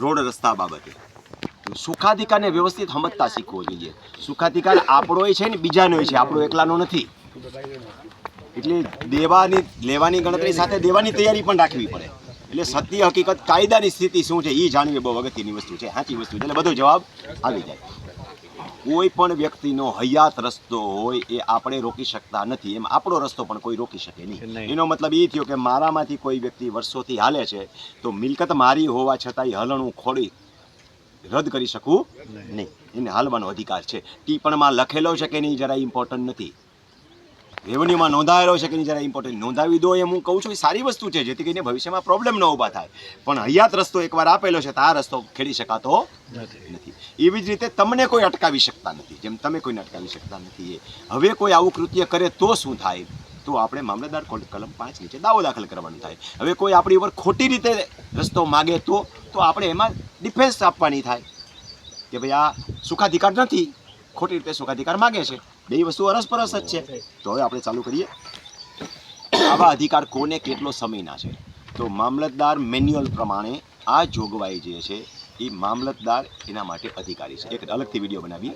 Road રસ્તા બાબતે. સુખાધિકારને વ્યવસ્થિત સમજતા શીખવો જોઈએ. સુખાધિકાર આપણો છે ને બીજાનો છે. આપણો એકલાનો નથી. એટલે દેવાની, લેવાની ગણતરી સાથે દેવાની તૈયારી પણ રાખવી પડે. એટલે સત્ય, હકીકત, કાયદાની સ્થિતિ શું છે એ જાણવી બહુ અગત્યની વસ્તુ છે. સાચી વસ્તુ છે. એટલે બધો જવાબ આવી જાય. કોઈ પણ વ્યક્તિનો હયાત રસ્તો હોય એ આપણે રોકી શકતા નથી. એમ આપણો રસ્તો પણ કોઈ રોકી શકે નહીં. એનો મતલબ એ થયો કે મારામાંથી કોઈ વ્યક્તિ વર્ષોથી હાલે છે તો મિલકત મારી હોવા છતાંય હલણું ખોડી રદ કરી શકું નહીં. એને હાલવાનો અધિકાર છે. ટીપણમાં લખેલો છે કે નહીં જરા ઇમ્પોર્ટન્ટ નથી. રેવન્યુમાં નોંધાયેલો છે કે નહીં જરા ઇમ્પોર્ટન્ટ નોંધાવી દો એમ હું કહું છું. એ સારી વસ્તુ છે જેથી કરીને ભવિષ્યમાં પ્રોબ્લેમ ન ઊભા થાય. પણ હયાત રસ્તો એકવાર આપેલો છે તો આ રસ્તો ખેડી શકાતો નથી. એવી જ રીતે તમને કોઈ અટકાવી શકતા નથી. જેમ તમે કોઈને અટકાવી શકતા નથી એ હવે કોઈ આવું કૃત્ય કરે તો શું થાય? તો આપણે મામલતદાર કલમ પાંચ નીચે દાવો દાખલ કરવાનો થાય. હવે કોઈ આપણી ઉપર ખોટી રીતે રસ્તો માગે તો તો આપણે એમાં ડિફેન્સ આપવાની થાય. કે ભાઈ આ સુખાધિકાર નથી. ખોટી રીતે સુખાધિકાર માગે છે. બે વસ્તુ અરસપરસ જ છે. તો હવે આપણે ચાલુ કરીએ. આવા અધિકાર કોને કેટલો સમયના છે? તો મામલતદાર મેન્યુઅલ પ્રમાણે આ જોગવાઈ જે છે, એ મામલતદાર એના માટે અધિકારી છે. એક અલગથી વીડિયો બનાવી